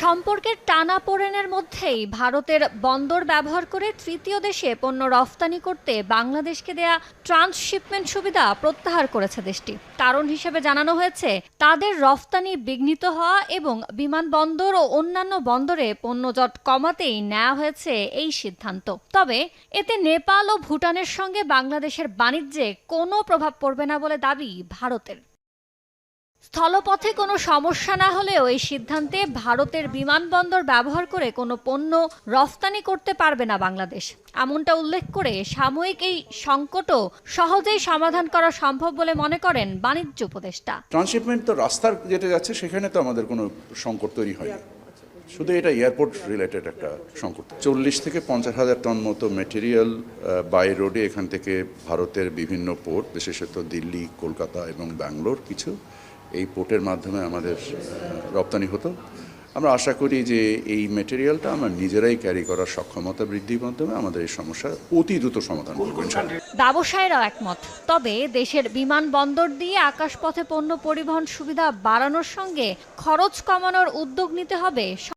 সম্পর্কের টানাপোড়েনের মধ্যেই ভারতের বন্দর ব্যবহার করে তৃতীয় দেশে পণ্য রফতানি করতে বাংলাদেশকে দেয়া ট্রান্সশিপমেন্ট সুবিধা প্রত্যাহার করেছে দেশটি। কারণ হিসেবে জানানো হয়েছে, তাদের রফতানি বিঘ্নিত হওয়া এবং বিমানবন্দর ও অন্যান্য বন্দরে পণ্যজট কমাতেই নেওয়া হয়েছে এই সিদ্ধান্ত। তবে এতে নেপাল ও ভুটানের সঙ্গে বাংলাদেশের বাণিজ্যে কোনো প্রভাব পড়বে না বলে দাবি ভারতের। স্থলপথে কোনো সমস্যা না হলেও এই সিদ্ধান্তে ভারতের বিমানবন্দর ব্যবহার করে কোনো পণ্য রফতানি করতে পারবে না বাংলাদেশ। এমনটা উল্লেখ করে সাময়িক এই সংকটও সহজেই সমাধান করা সম্ভব বলে মনে করেন বাণিজ্য উপদেষ্টা। ট্রান্সশিপমেন্ট তো রাস্তার যেটা যাচ্ছে, সেখানে তো আমাদের কোনো সংকট তৈরি হয়নি। শুধু এটা এয়ারপোর্ট রিলেটেড একটা সংকট। চল্লিশ থেকে পঞ্চাশ হাজার টন মতো মেটেরিয়াল বাই রোডে এখান থেকে ভারতের বিভিন্ন পোর্ট বিশেষত দিল্লি, কলকাতা এবং ব্যাঙ্গালোর, কিছু এই পোর্টের মাধ্যমে আমাদের রপ্তানি হতো। আমরা আশা করি যে এই মেটেরিয়ালটা আমরা নিজেরাই ক্যারি করার সক্ষমতা বৃদ্ধির মাধ্যমে আমাদের এই সমস্যা অতি দ্রুত সমাধান করবেন ব্যবসায়ীরাও একমত। তবে দেশের বিমানবন্দর দিয়ে আকাশপথে পণ্য পরিবহন সুবিধা বাড়ানোর সঙ্গে খরচ কমানোর উদ্যোগ নিতে হবে।